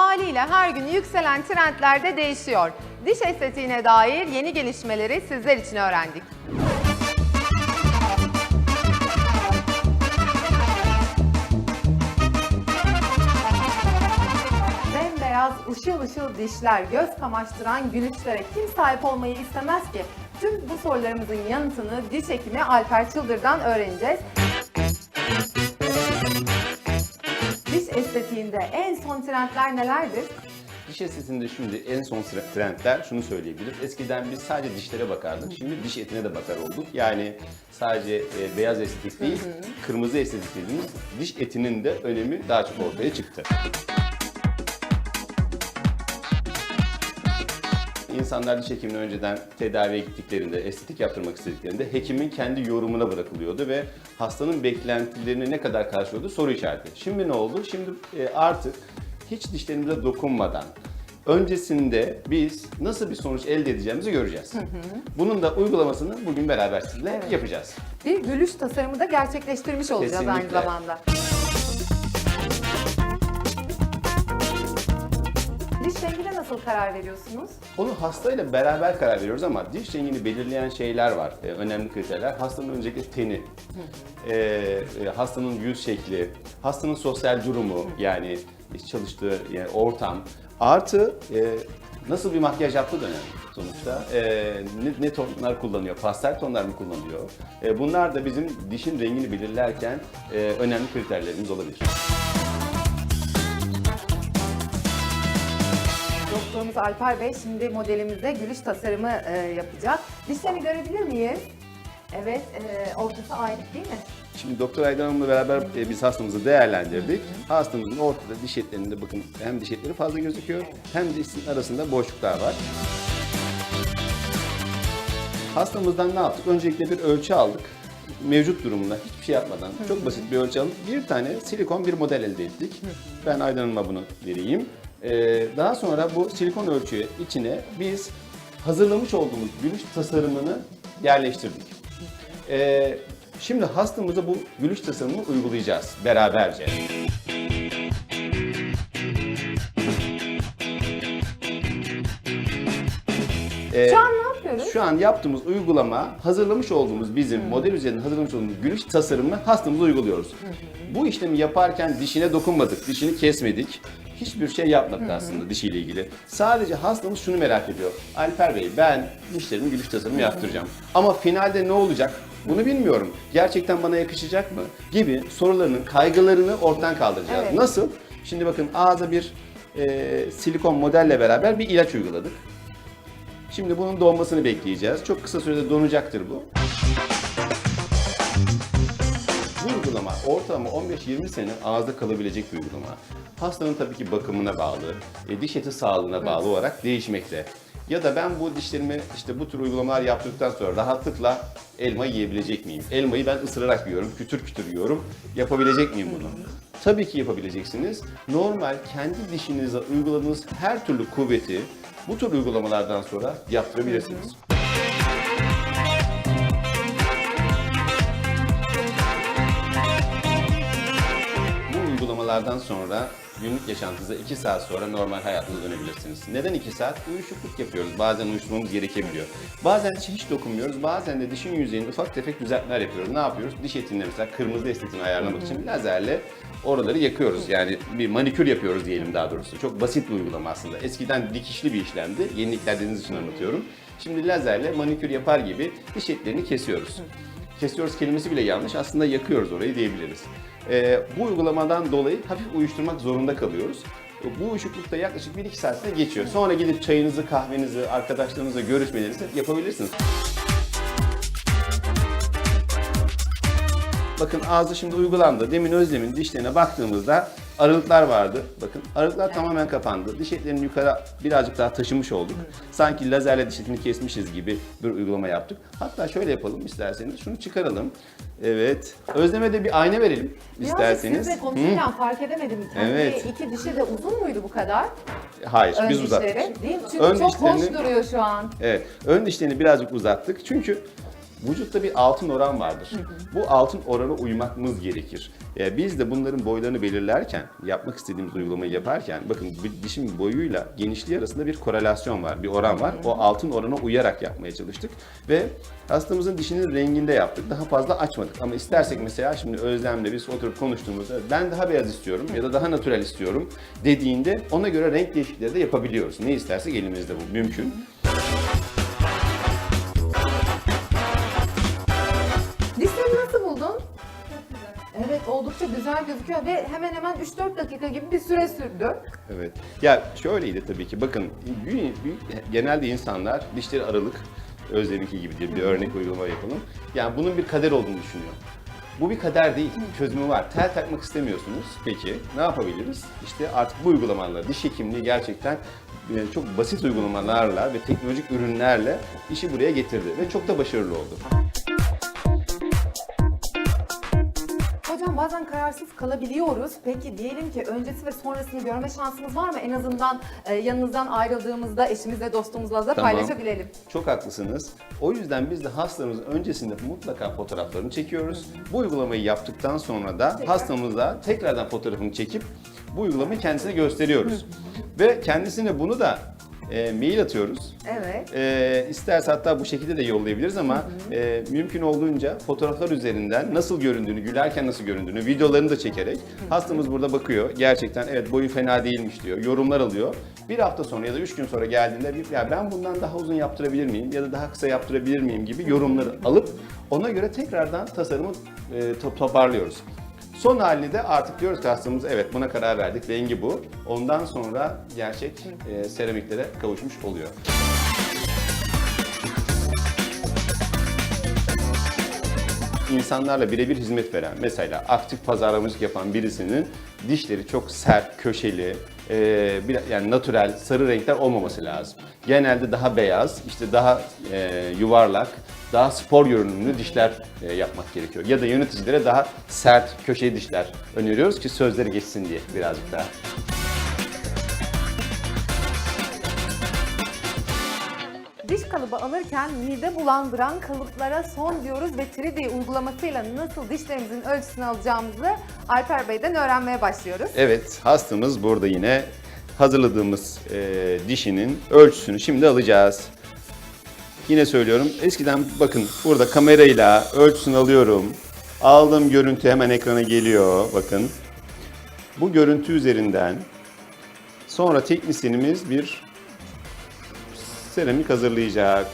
Haliyle her gün yükselen trendler de değişiyor. Diş estetiğine dair yeni gelişmeleri sizler için öğrendik. Bembeyaz, ışıl ışıl dişler, göz kamaştıran gülüşlere kim sahip olmayı istemez ki? Tüm bu sorularımızın yanıtını diş hekimi Alper Çıldır'dan öğreneceğiz. Trendler nelerdir? Diş estetiğinde şimdi en son trendler şunu söyleyebiliriz. Eskiden biz sadece dişlere bakardık. Şimdi diş etine de bakar olduk. Yani sadece e, beyaz estetik değil, kırmızı estetik dediğimiz diş etinin de önemi daha çok ortaya çıktı. İnsanlar diş hekimine önceden tedaviye gittiklerinde, estetik yaptırmak istediklerinde hekimin kendi yorumuna bırakılıyordu ve hastanın beklentilerini ne kadar karşılıyordu soru işareti. Şimdi ne oldu? Şimdi e, artık hiç dişlerimize dokunmadan öncesinde biz nasıl bir sonuç elde edeceğimizi göreceğiz. Bunun da uygulamasını bugün beraber sizinle Evet. yapacağız. Bir gülüş tasarımı da gerçekleştirmiş olacağız aynı Kesinlikle. zamanda. Diş rengine nasıl karar veriyorsunuz? Onu hastayla beraber karar veriyoruz ama diş rengini belirleyen şeyler var. Ee, önemli kriterler. Hastanın öncelikle teni, ee, e, hastanın yüz şekli, hastanın sosyal durumu yani çalıştığı yani ortam. Artı e, nasıl bir makyaj yaptığı da önemli sonuçta. Ee, ne, ne tonlar kullanıyor, pastel tonlar mı kullanıyor? Ee, bunlar da bizim dişin rengini belirlerken e, önemli kriterlerimiz olabilir. Doktorumuz Alper Bey şimdi modelimizde gülüş tasarımı e, yapacak. Dişlerini görebilir miyiz? Evet, e, ortası ayrık değil mi? Şimdi Doktor Aydan Hanım'la beraber e, biz hastamızı değerlendirdik. Hastamızın ortada diş etlerinde bakın hem diş etleri fazla gözüküyor hem dişin arasında boşluklar var. Hastamızdan ne yaptık? Öncelikle bir ölçü aldık. Mevcut durumunda hiçbir şey yapmadan çok basit bir ölçü alıp bir tane silikon bir model elde ettik. Ben Aydan Hanım'a bunu vereyim. Ee, daha sonra bu silikon ölçüyü içine biz hazırlamış olduğumuz gülüş tasarımını yerleştirdik. Ee, şimdi hastamıza bu gülüş tasarımını uygulayacağız beraberce. Ee, Şu an ne yapıyoruz? şu an yaptığımız uygulama hazırlamış olduğumuz bizim model üzerinde hazırlamış olduğumuz gülüş tasarımını hastamıza uyguluyoruz. Bu işlemi yaparken dişine dokunmadık, dişini kesmedik. Hiçbir şey yapmadık aslında dişiyle ilgili. Sadece hastamız şunu merak ediyor. Alper Bey ben dişlerimi gülüş tasarımı yaptıracağım. Ama finalde ne olacak? Bunu bilmiyorum. Gerçekten bana yakışacak mı? Gibi sorularının, kaygılarını ortadan kaldıracağız. Evet. Nasıl? Şimdi bakın ağza bir e, silikon modelle beraber bir ilaç uyguladık. Şimdi bunun donmasını bekleyeceğiz. Çok kısa sürede donacaktır. Bu ortalama 15-20 sene ağızda kalabilecek bir uygulama. Hastanın tabii ki bakımına bağlı, e, diş eti sağlığına bağlı olarak değişmekte. Ya da ben bu dişlerimi işte bu tür uygulamalar yaptıktan sonra rahatlıkla elma yiyebilecek miyim? Elmayı ben ısırarak yiyorum, kütür kütür yiyorum. Yapabilecek miyim bunu? Tabii ki yapabileceksiniz. Normal kendi dişinize uyguladığınız her türlü kuvveti bu tür uygulamalardan sonra yaptırabilirsiniz. Uygulamalardan sonra günlük yaşantınıza 2 saat sonra normal hayatınıza dönebilirsiniz. Neden 2 saat? Uyuşukluk yapıyoruz. Bazen uyuşturmamız gerekebiliyor. Bazen hiç dokunmuyoruz. Bazen de dişin yüzeyinde ufak tefek düzeltmeler yapıyoruz. Ne yapıyoruz? Diş etinde mesela kırmızı estetiğini ayarlamak için lazerle oraları yakıyoruz. Yani bir manikür yapıyoruz diyelim daha doğrusu. Çok basit bir uygulama aslında. Eskiden dikişli bir işlemdi. Yenilikler dediğiniz için anlatıyorum. Şimdi lazerle manikür yapar gibi diş etlerini kesiyoruz. Kesiyoruz kelimesi bile yanlış. Aslında yakıyoruz orayı diyebiliriz. Ee, bu uygulamadan dolayı hafif uyuşturmak zorunda kalıyoruz. Bu uyuşukluk da yaklaşık 1-2 saatte geçiyor. Sonra gidip çayınızı, kahvenizi, arkadaşlarınızla görüşmelerinizi yapabilirsiniz. Bakın ağzı şimdi uygulandı. Demin Özlem'in dişlerine baktığımızda aralıklar vardı. Bakın aralıklar tamamen kapandı. Diş etlerini yukarı birazcık daha taşımış olduk. Sanki lazerle diş etini kesmişiz gibi bir uygulama yaptık. Hatta şöyle yapalım isterseniz. Şunu çıkaralım. Evet. Özlem'e de bir ayna verelim isterseniz. Sizle konuşurken fark edemedim. Kendi Evet. iki dişi de uzun muydu bu kadar? Hayır, Ön biz uzattık. dişleri. Değil mi? Çünkü Ön çok hoş dişlerini- duruyor şu an. Evet, ön dişlerini birazcık uzattık. Çünkü Vücutta bir altın oran vardır. Bu altın orana uymakımız gerekir. Ee, biz de bunların boylarını belirlerken, yapmak istediğimiz uygulamayı yaparken, bakın dişin boyuyla genişliği arasında bir korelasyon var, bir oran var. O altın orana uyarak yapmaya çalıştık ve hastamızın dişinin renginde yaptık. Daha fazla açmadık ama istersek mesela şimdi Özlem'le biz oturup konuştuğumuzda ben daha beyaz istiyorum ya da daha natürel istiyorum dediğinde ona göre renk değişiklikleri de yapabiliyoruz. Ne istersek elimizde bu mümkün. Güzel gözüküyor ve hemen hemen 3-4 dakika gibi bir süre sürdü. Evet. Ya şöyleydi tabii ki. Bakın büyü- büyü- genelde insanlar dişleri aralık Özlem'inki gibi diye bir örnek uygulama yapalım. Yani bunun bir kader olduğunu düşünüyor. Bu bir kader değil, çözümü var. Tel takmak istemiyorsunuz. Peki ne yapabiliriz? İşte artık bu uygulamalarla, diş hekimliği gerçekten e, çok basit uygulamalarla ve teknolojik ürünlerle işi buraya getirdi ve çok da başarılı oldu. Bazen kararsız kalabiliyoruz. Peki diyelim ki öncesi ve sonrasını görme şansımız var mı? En azından e, yanınızdan ayrıldığımızda eşimizle dostumuzla da Tamam. paylaşabilelim. Çok haklısınız. O yüzden biz de hastalarımızın öncesinde mutlaka fotoğraflarını çekiyoruz. Bu uygulamayı yaptıktan sonra da hastamıza tekrardan fotoğrafını çekip bu uygulamayı kendisine gösteriyoruz. Ve kendisine bunu da e, mail atıyoruz. Evet. E, isterse hatta bu şekilde de yollayabiliriz ama e, mümkün olduğunca fotoğraflar üzerinden nasıl göründüğünü, gülerken nasıl göründüğünü, videolarını da çekerek hastamız burada bakıyor. Gerçekten evet boyu fena değilmiş diyor, yorumlar alıyor. Bir hafta sonra ya da üç gün sonra geldiğinde bir, ya ben bundan daha uzun yaptırabilir miyim ya da daha kısa yaptırabilir miyim gibi yorumları alıp ona göre tekrardan tasarımı e, to- toparlıyoruz. Son halini de artık diyoruz ki hastamız evet buna karar verdik, rengi bu. Ondan sonra gerçek e, seramiklere kavuşmuş oluyor. insanlarla birebir hizmet veren, mesela aktif pazarlamacılık yapan birisinin dişleri çok sert, köşeli, e, bir, yani natürel, sarı renkler olmaması lazım. Genelde daha beyaz, işte daha e, yuvarlak, daha spor görünümlü dişler e, yapmak gerekiyor. Ya da yöneticilere daha sert, köşeli dişler öneriyoruz ki sözleri geçsin diye birazcık daha. Diş kalıbı alırken mide bulandıran kalıplara son diyoruz ve 3D uygulamasıyla nasıl dişlerimizin ölçüsünü alacağımızı Alper Bey'den öğrenmeye başlıyoruz. Evet, hastamız burada yine hazırladığımız e, dişinin ölçüsünü şimdi alacağız. Yine söylüyorum, eskiden bakın burada kamerayla ölçüsünü alıyorum. Aldığım görüntü hemen ekrana geliyor, bakın. Bu görüntü üzerinden sonra teknisyenimiz bir seramik hazırlayacak.